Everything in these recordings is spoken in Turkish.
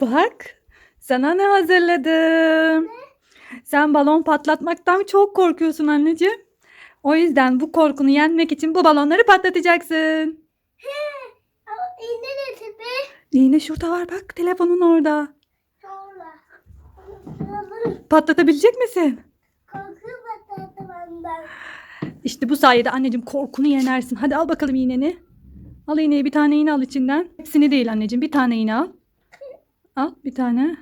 Bak, sana ne hazırladım? Sen balon patlatmaktan çok korkuyorsun anneciğim. O yüzden bu korkunu yenmek için bu balonları patlatacaksın. Ama iğne ne tipi? Yine şurada var bak telefonun orada. Patlatabilecek misin? Korku patlattı benden. İşte bu sayede anneciğim korkunu yenersin. Hadi al bakalım iğneni. Al iğneyi bir tane iğne al içinden. Hepsini değil anneciğim bir tane iğne al. Al bir tane.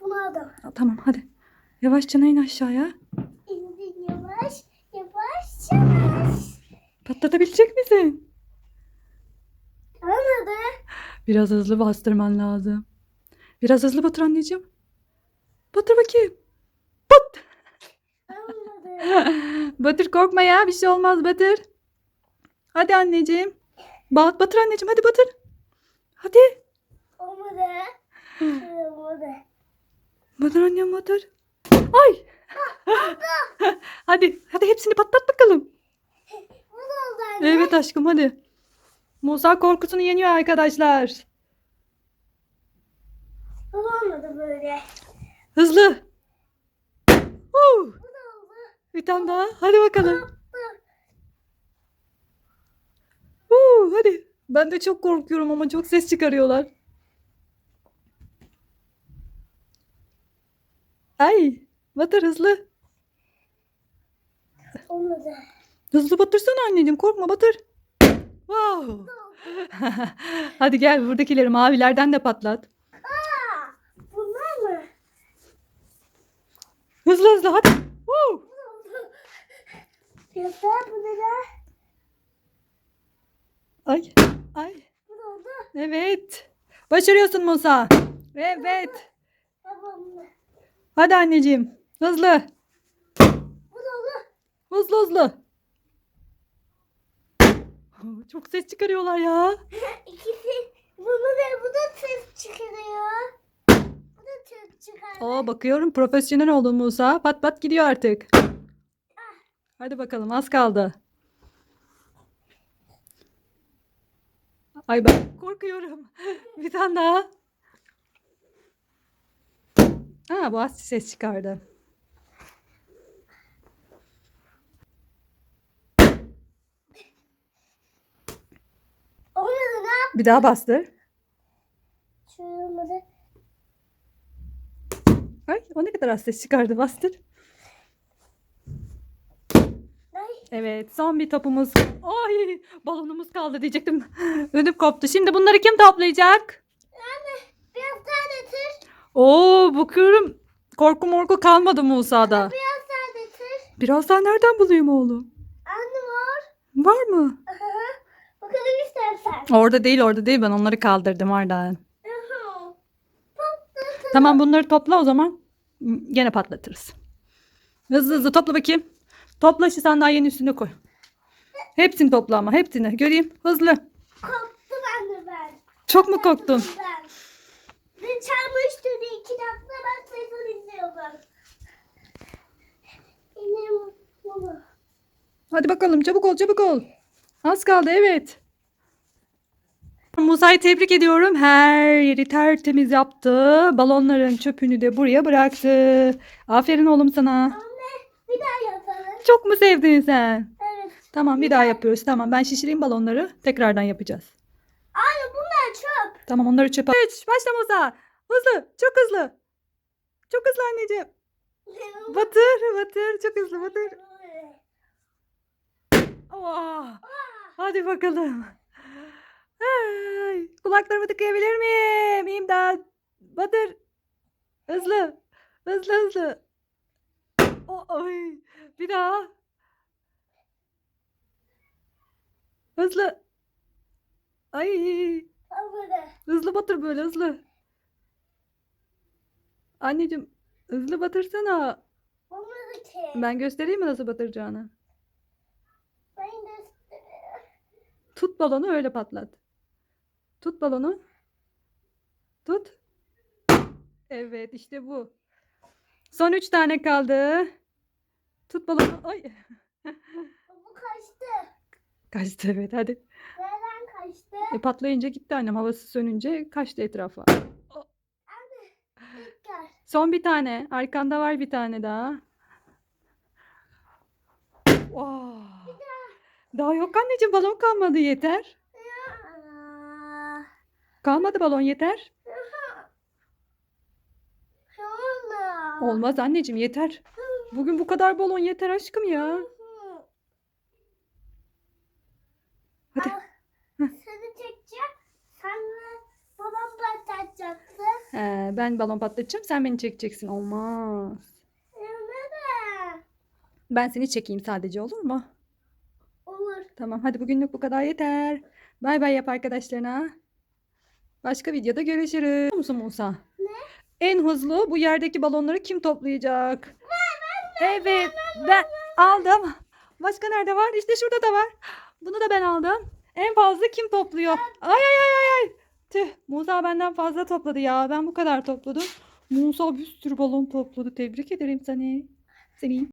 Bunu da. Al, tamam hadi. Yavaşça in aşağıya. İndir yavaş. Yavaş yavaş. Patlatabilecek misin? Anladı. Biraz hızlı bastırman lazım. Biraz hızlı batır anneciğim. Batır bakayım. Bat. Batır korkma ya bir şey olmaz batır. Hadi anneciğim. Bat batır anneciğim hadi batır. Hadi. Batır annem batır. Ay. hadi hadi hepsini patlat bakalım. Bu da oldu anne. Evet aşkım hadi. Musa korkusunu yeniyor arkadaşlar. Bu olmadı böyle. Hızlı. Huu. Bu da oldu. Bir tane daha. Hadi bakalım. Huu, hadi. Ben de çok korkuyorum ama çok ses çıkarıyorlar. Ay, batır hızlı. Olmadı. Hızlı batırsana anneciğim. Korkma batır. Wow. hadi gel buradakileri mavilerden de patlat. Aa, bunlar mı? Hızlı hızlı hadi. Woo. Yoksa bu da da. Ay, ay. Bu da oldu. Evet. Başarıyorsun Musa. Evet. Tamam. Hadi anneciğim. Hızlı. Oldu. Hızlı hızlı. Çok ses çıkarıyorlar ya. İkisi. Bunu da bu da ses çıkarıyor. Bu da ses çıkarıyor. Aa bakıyorum profesyonel oldun Musa. Pat pat gidiyor artık. Hadi bakalım az kaldı. Ay ben korkuyorum. Bir tane daha. Ha bu az ses çıkardı. Olmadı ne yap? Bir daha bastır. Olmadı. Ay o ne kadar az ses çıkardı bastır. Evet son bir topumuz. Ay balonumuz kaldı diyecektim. Ödüm koptu. Şimdi bunları kim toplayacak? Anne biraz daha getir. Oo bakıyorum. Korku morku kalmadı Musa'da. Biraz daha getir. Biraz daha nereden bulayım oğlum? Anne var. Var mı? Aha. Bakalım istersen. Orada değil orada değil ben onları kaldırdım oradan. Aha. Patladı. Tamam bunları topla o zaman. Gene patlatırız. Hızlı hızlı topla bakayım. Topla şu sandalyenin üstüne koy. Hepsini topla ama hepsini. Göreyim. Hızlı. Korktum anne ben. Çok mu korktun? Ben. Çalmıştı diye iki dakika ben telefon izliyordum. Yine bunu. Hadi bakalım çabuk ol çabuk ol. Az kaldı evet. Musa'yı tebrik ediyorum. Her yeri tertemiz yaptı. Balonların çöpünü de buraya bıraktı. Aferin oğlum sana. Anne bir daha yapalım. Çok mu sevdin sen? Evet. Tamam bir daha yapıyoruz. Tamam ben şişireyim balonları. Tekrardan yapacağız. Anne bunlar çöp. Tamam onları çöpe. Üç, başla Musa. Hızlı. Çok hızlı. Çok hızlı anneciğim. Batır batır. Çok hızlı batır. Oh. Hadi bakalım. Ay, kulaklarımı tıkayabilir miyim? İmdat. Batır. Hızlı. Hızlı hızlı. O- Oy. Bir daha. Hızlı. Ay. Hızlı batır böyle hızlı. Anneciğim hızlı batırsana. Olmadı ki. Ben göstereyim mi nasıl batıracağını? Ben de Tut balonu öyle patlat. Tut balonu. Tut. Evet işte bu. Son üç tane kaldı. Tut balonu. Ay. bu kaçtı. Kaçtı evet hadi. Nereden kaçtı? E, patlayınca gitti annem havası sönünce kaçtı etrafa. Son bir tane. Arkanda var bir tane daha. Wow. Daha yok anneciğim balon kalmadı yeter. Aa, Kalmadı balon yeter. Olmaz anneciğim yeter. Bugün bu kadar balon yeter aşkım ya. Hadi. Al, Seni çekeceğim. Sen de babam patlatacaksın. He, ben balon patlatacağım sen beni çekeceksin. Olmaz. Neden? Ben seni çekeyim sadece olur mu? Olur. Tamam hadi bugünlük bu kadar yeter. Bay bay yap arkadaşlarına. Başka videoda görüşürüz. Musun Musa? Ne? En hızlı bu yerdeki balonları kim toplayacak? Evet ben aldım. Başka nerede var? İşte şurada da var. Bunu da ben aldım. En fazla kim topluyor? Ay ay ay ay ay. Tüh Musa benden fazla topladı ya. Ben bu kadar topladım. Musa bir sürü balon topladı. Tebrik ederim seni. Seni.